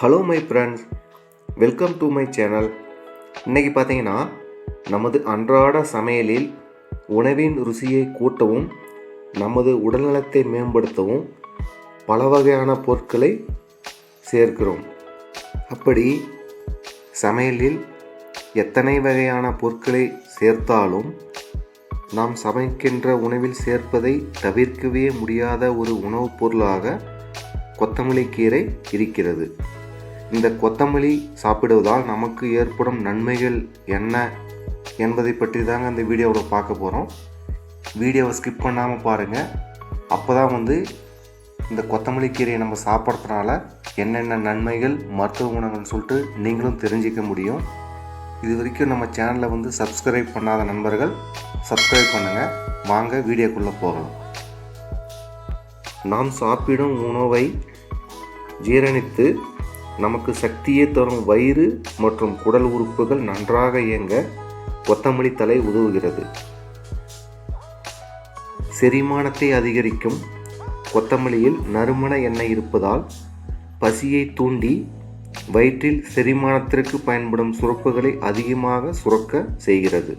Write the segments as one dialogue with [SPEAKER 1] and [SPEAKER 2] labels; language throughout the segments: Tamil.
[SPEAKER 1] Hello my friends welcome to my channel இன்றைக்கி பார்த்தீங்கன்னா நமது அன்றாட சமையலில் உணவின் ருசியை கூட்டவும் நமது உடல்நலத்தை மேம்படுத்தவும் பல வகையான பொருட்களை சேர்க்கிறோம். அப்படி சமையலில் எத்தனை வகையான பொருட்களை சேர்த்தாலும் நாம் சமைக்கின்ற உணவில் சேர்ப்பதை தவிர்க்கவே முடியாத ஒரு உணவுப் பொருளாக கொத்தமல்லி கீரை இருக்கிறது. இந்த கொத்தமல்லி சாப்பிடுவதால் நமக்கு ஏற்படும் நன்மைகள் என்ன என்பதை பற்றி தாங்க இந்த வீடியோவில் பார்க்க போகிறோம் வீடியோவை ஸ்கிப் பண்ணாமல் பாருங்கள் அப்போ தான் வந்து இந்த கொத்தமல்லி கீரையை நம்ம சாப்பிட்றதுனால என்னென்ன நன்மைகள் மருத்துவ குணங்கள்னு சொல்லிட்டு நீங்களும் தெரிஞ்சிக்க முடியும். இது வரைக்கும் நம்ம சேனலில் வந்து சப்ஸ்கிரைப் பண்ணாத நண்பர்கள் சப்ஸ்கிரைப் பண்ணுங்கள் வாங்க வீடியோக்குள்ளே போகலாம். நாம் சாப்பிடும் உணவை ஜீரணித்து நமக்கு சக்தியை தரும் வயிறு மற்றும் குடல் உறுப்புகள் நன்றாக இயங்க கொத்தமல்லி தலை உதவுகிறது. செரிமானத்தை அதிகரிக்கும் கொத்தமல்லியில் நறுமண எண்ணெய் இருப்பதால் பசியை தூண்டி வயிற்றில் செரிமானத்திற்கு பயன்படும் சுரப்புகளை அதிகமாக சுரக்க செய்கிறது.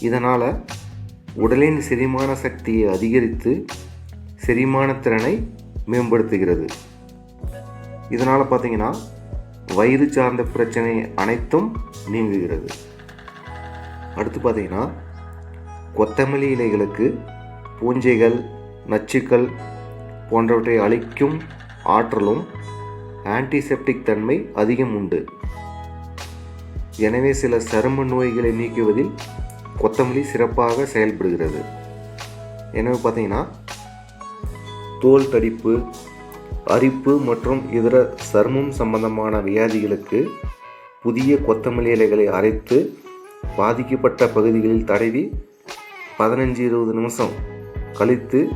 [SPEAKER 1] இதனால் உடலின் செரிமான சக்தியை அதிகரித்து செரிமான திறனை மேம்படுத்துகிறது. இதனால் பார்த்தீங்கன்னா வயிறு சார்ந்த பிரச்சனை அனைத்தும் நீங்குகிறது. அடுத்து பார்த்தீங்கன்னா கொத்தமல்லி இலைகளுக்கு பூஞ்சைகள் நச்சுக்கள் போன்றவற்றை அழிக்கும் ஆற்றலும் ஆன்டிசெப்டிக் தன்மை அதிகம் உண்டு. எனவே சில சரும நோய்களை நீக்குவதில் கொத்தமல்லி சிறப்பாக செயல்படுகிறது. எனவே பார்த்தீங்கன்னா தோல் தடிப்பு அரிப்பு மற்றும் இதர சருமம் சம்பந்தமான வியாதிகளுக்கு புதிய கொத்தமல்லி இலைகளை அரைத்து பாதிக்கப்பட்ட பகுதிகளில் தடவி பதினஞ்சு இருபது நிமிஷம் கழித்து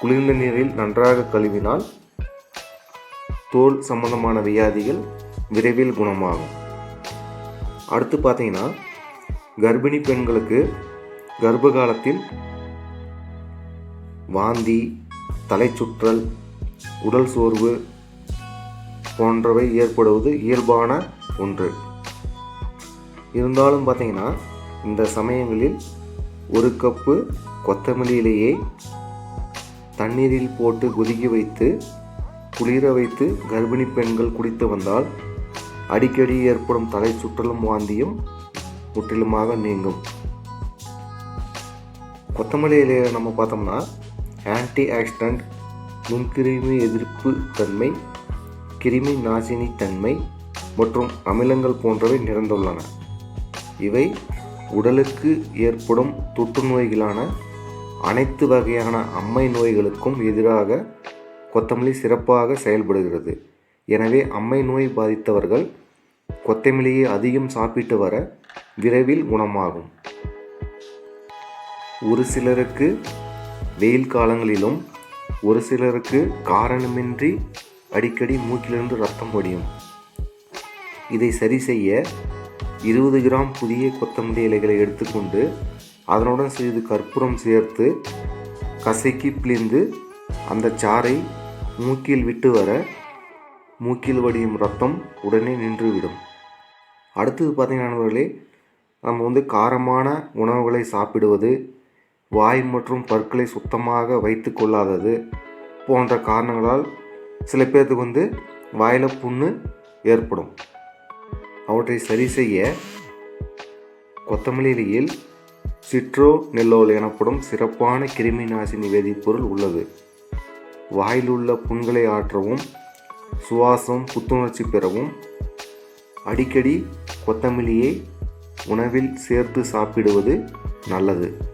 [SPEAKER 1] குளிர்ந்த நீரில் நன்றாக கழுவினால் தோல் சம்பந்தமான வியாதிகள் விரைவில் குணமாகும். அடுத்து பார்த்தீங்கன்னா கர்ப்பிணி பெண்களுக்கு கர்ப்ப காலத்தில் வாந்தி தலைச்சுற்றல் உடல் சோர்வு போன்றவை ஏற்படுவது இயல்பான ஒன்று. இருந்தாலும் பார்த்தீங்கன்னா இந்த சமயங்களில் ஒரு கப்பு கொத்தமல்லி இலையை தண்ணீரில் போட்டு கொதிக்க வைத்து குளிர வைத்து கர்ப்பிணி பெண்கள் குடித்து வந்தால் அடிக்கடி ஏற்படும் தலை சுற்றலும் வாந்தியும் முற்றிலுமாக நீங்கும். கொத்தமல்லி இலையை நம்ம பார்த்தோம்னா ஆன்டி ஆக்சிடென்ட் நுண்கிருமி எதிர்ப்பு தன்மை கிருமி நாசினி தன்மை மற்றும் அமிலங்கள் போன்றவை நிறைந்துள்ளன. இவை உடலுக்கு ஏற்படும் தொற்று நோய்களான அனைத்து வகையான அம்மை நோய்களுக்கும் எதிராக கொத்தமல்லி சிறப்பாக செயல்படுகிறது. எனவே அம்மை நோய் பாதித்தவர்கள் கொத்தமல்லியை அதிகம் சாப்பிட்டு வர விரைவில் குணமாகும். ஒரு சிலருக்கு வெயில் காலங்களிலும் ஒரு சிலருக்கு காரணமின்றி அடிக்கடி மூக்கிலிருந்து ரத்தம் படியும். இதை சரி செய்ய இருபது கிராம் புதிய கொத்தமல்லி இலைகளை எடுத்துக்கொண்டு அதனுடன் சிறிது கற்பூரம் சேர்த்து கசக்கி பிழிந்து அந்த சாறை மூக்கில் விட்டு வர மூக்கில் வடியும் ரத்தம் உடனே நின்றுவிடும். அடுத்தது பார்த்தீங்கன்னா நண்பர்களே நம்ம வந்து காரமான உணவுகளை சாப்பிடுவது வாய் மற்றும் பற்களை சுத்தமாக வைத்து கொள்ளாதது போன்ற காரணங்களால் சில பேர்த்துக்கு வந்து வாயில் புண்ணு ஏற்படும். அவற்றை சரி செய்ய கொத்தமல்லி இலையில் சிட்ரோ நெல்லோல் எனப்படும் சிறப்பான கிருமி நாசினி வேதிப்பொருள் உள்ளது. வாயில் உள்ள புண்களை ஆற்றவும் சுவாசம் புத்துணர்ச்சி பெறவும் அடிக்கடி கொத்தமல்லியை உணவில் சேர்த்து சாப்பிடுவது நல்லது.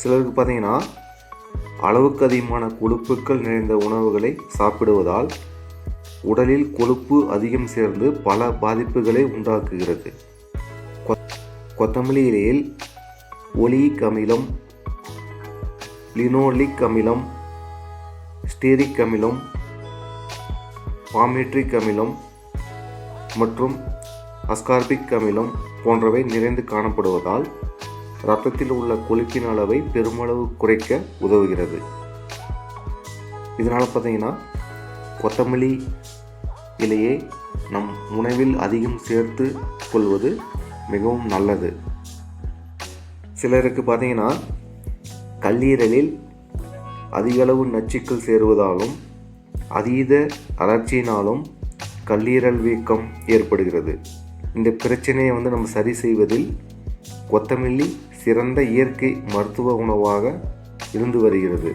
[SPEAKER 1] சிலருக்கு பார்த்தீங்கன்னா அளவுக்கு அதிகமான கொழுப்புக்கள் நிறைந்த உணவுகளை சாப்பிடுவதால் உடலில் கொழுப்பு அதிகம் சேர்ந்து பல பாதிப்புகளை உண்டாக்குகிறது. கொத்தமல்லி இலையில் ஒலிக் அமிலம் லினோலிக் அமிலம் ஸ்டீரிக் அமிலம் பாமெட்ரிக் அமிலம் மற்றும் அஸ்கார்பிக் அமிலம் போன்றவை நிறைந்து காணப்படுவதால் இரத்தத்தில் உள்ள கொழுப்பின் அளவை பெருமளவு குறைக்க உதவுகிறது. இதனால் பார்த்தீங்கன்னா கொத்தமல்லி இலையை நம் உணவில் அதிகம் சேர்த்து கொள்வது மிகவும் நல்லது. சிலருக்கு பார்த்தீங்கன்னா கல்லீரலில் அதிகளவு நச்சுக்கள் சேருவதாலும் அதீத அலர்ச்சியினாலும் கல்லீரல் வீக்கம் ஏற்படுகிறது. இந்த பிரச்சனையை வந்து நம்ம சரி செய்வதில் கொத்தமல்லி சிறந்த இயற்கை மருத்துவ உணவாக இருந்து வருகிறது.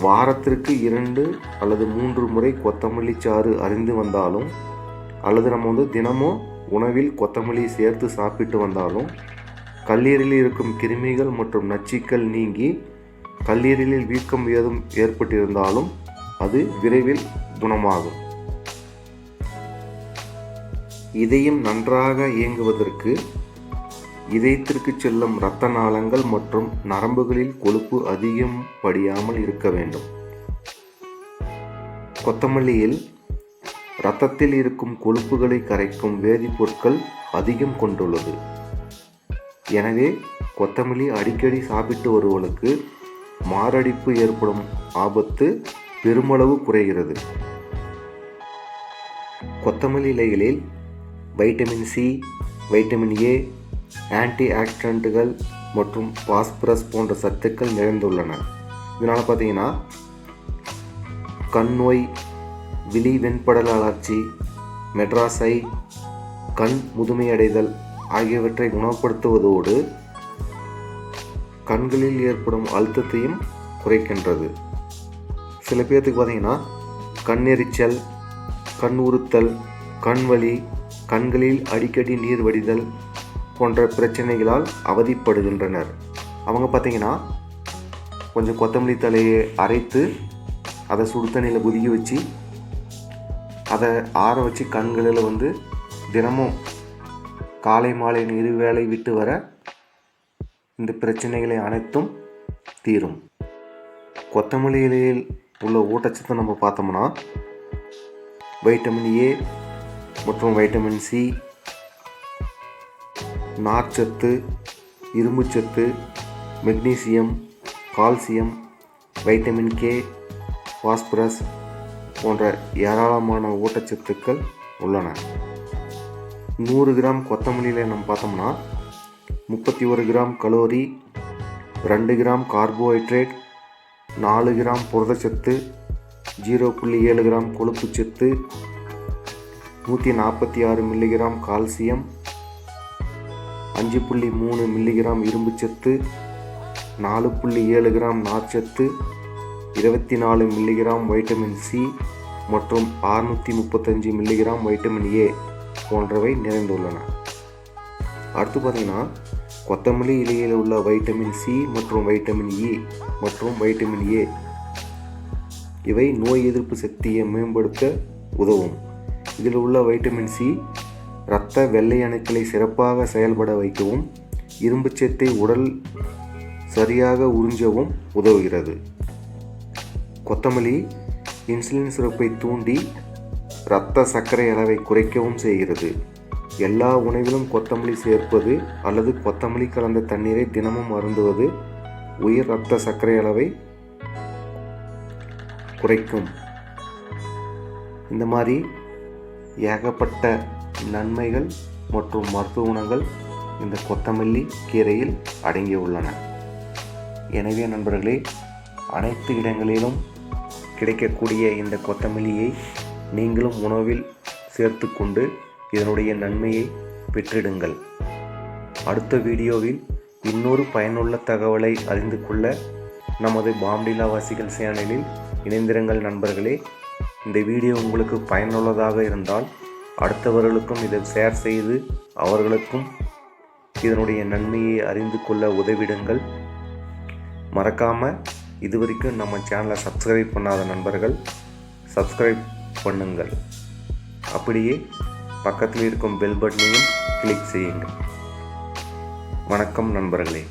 [SPEAKER 1] வாரத்திற்கு இரண்டு அல்லது மூன்று முறை கொத்தமல்லி சாறு அறிந்து வந்தாலும் அல்லது நம்ம வந்து தினமும் உணவில் கொத்தமல்லி சேர்த்து சாப்பிட்டு வந்தாலும் கல்லீரலில் இருக்கும் கிருமிகள் மற்றும் நச்சுக்கள் நீங்கி கல்லீரலில் வீக்கம் ஏதும் ஏற்பட்டிருந்தாலும் அது விரைவில் குணமாகும். இதயம் நன்றாக இயங்குவதற்கு இதயத்திற்கு செல்லும் இரத்த நாளங்கள் மற்றும் நரம்புகளில் கொழுப்பு அதிகம் படியாமல் இருக்க வேண்டும். கொத்தமல்லியில் இரத்தத்தில் இருக்கும் கொழுப்புகளை கரைக்கும் வேதிப்பொருட்கள் அதிகம் கொண்டுள்ளது. எனவே கொத்தமல்லி அடிக்கடி சாப்பிட்டு வருவர்களுக்கு மாரடைப்பு ஏற்படும் ஆபத்து பெருமளவு குறைகிறது. கொத்தமல்லி இலைகளில் vitamin C vitamin A anti ஆக்சிடென்ட்டுகள் மற்றும் பாஸ்பரஸ் போன்ற சத்துக்கள் நிறைந்துள்ளன. இதனால் பார்த்தீங்கன்னா கண் நோய் விழி வெண்படல அழற்சி மெட்ராஸை கண் முதுமையடைதல் ஆகியவற்றை குணப்படுத்துவதோடு கண்களில் ஏற்படும் அழுத்தத்தையும் குறைக்கின்றது. சில பேர்த்துக்கு பார்த்தீங்கன்னா கண்ணெரிச்சல் கண் உறுத்தல் கண் வலி கண்களில் அடிக்கடி நீர் வடிதல் போன்ற பிரச்சனைகளால் அவதிப்படுகின்றனர். அவங்க பார்த்தீங்கன்னா கொஞ்சம் கொத்தமல்லி தலையை அரைத்து அதை சுடு தண்ணியில் குதிக்க வச்சு அதை ஆற வச்சு கண்களில் வந்து தினமும் காலை மாலை இரு வேலை விட்டு வர இந்த பிரச்சனைகளை அனைத்தும் தீரும். கொத்தமல்லி இலையில் உள்ள ஊட்டச்சத்தை நம்ம பார்த்தோம்னா வைட்டமின் ஏ மற்றும் வைட்டமின் சி நார்ச்சத்து இரும்புச்சத்து magnesium calcium vitamin K phosphorus போன்ற ஏராளமான ஊட்டச்சத்துக்கள் உள்ளன. நூறு கிராம் கொத்தமல்லியில் நம்ம பார்த்தோம்னா முப்பத்தி ஒரு கிராம் கலோரி ரெண்டு கிராம் கார்போஹைட்ரேட் நாலு கிராம் புரதச்சத்து ஜீரோ புள்ளி ஏழு கிராம் கொழுப்புச்சத்து நூற்றி நாற்பத்தி ஆறு மில்லிகிராம் கால்சியம் அஞ்சு புள்ளி மூணு மில்லிகிராம் இரும்புச்சத்து நாலு புள்ளி ஏழு கிராம் நார்ச்சத்து இருபத்தி நாலு மில்லிகிராம் வைட்டமின் சி மற்றும் அறுநூற்றி முப்பத்தஞ்சு மில்லிகிராம் வைட்டமின் ஏ போன்றவை நிறைந்துள்ளன. அடுத்து பார்த்தீங்கன்னா கொத்தமல்லி இலையில் உள்ள வைட்டமின் சி மற்றும் வைட்டமின் இ e மற்றும் வைட்டமின் ஏ இவை நோய் எதிர்ப்பு சக்தியை மேம்படுத்த உதவும். இதில் உள்ள வைட்டமின் சி இரத்த வெள்ளை அணுக்களை சிறப்பாக செயல்பட வைக்கவும் இரும்புச்சத்தை உடல் சரியாக உறிஞ்சவும் உதவுகிறது. கொத்தமல்லி இன்சுலின் சுரப்பை தூண்டி இரத்த சர்க்கரை அளவை குறைக்கவும் செய்கிறது. எல்லா உணவிலும் கொத்தமல்லி சேர்ப்பது அல்லது கொத்தமல்லி கலந்த தண்ணீரை தினமும் அருந்துவது உயர் இரத்த சர்க்கரை அளவை குறைக்கும். இந்த மாதிரி ஏகப்பட்ட நன்மைகள் மற்றும் மருத்துவ குணங்கள் இந்த கொத்தமல்லி கீரையில் அடங்கியுள்ளன எனவே நண்பர்களே அனைத்து இடங்களிலும் கிடைக்கக்கூடிய இந்த கொத்தமல்லியை நீங்களும் உணவில் சேர்த்து கொண்டு இதனுடைய நன்மையை பெற்றிடுங்கள். அடுத்த வீடியோவில் இன்னொரு பயனுள்ள தகவலை அறிந்து கொள்ள நமது பாம்டிலா வாசிகள் சேனலில் இணைந்திருங்கள் நண்பர்களே. இந்த வீடியோ உங்களுக்கு பயனுள்ளதாக இருந்தால் அடுத்தவர்களுக்கும் இதை ஷேர் செய்து அவர்களுக்கும் இதனுடைய நன்மையை அறிந்து கொள்ள உதவிடுங்கள். மறக்காமல் இதுவரைக்கும் நம்ம சேனலை சப்ஸ்கிரைப் பண்ணாத நண்பர்கள் சப்ஸ்கிரைப் பண்ணுங்கள். அப்படியே பக்கத்தில் இருக்கும் பெல் பட்டனையும் கிளிக் செய்யுங்கள். வணக்கம் நண்பர்களே.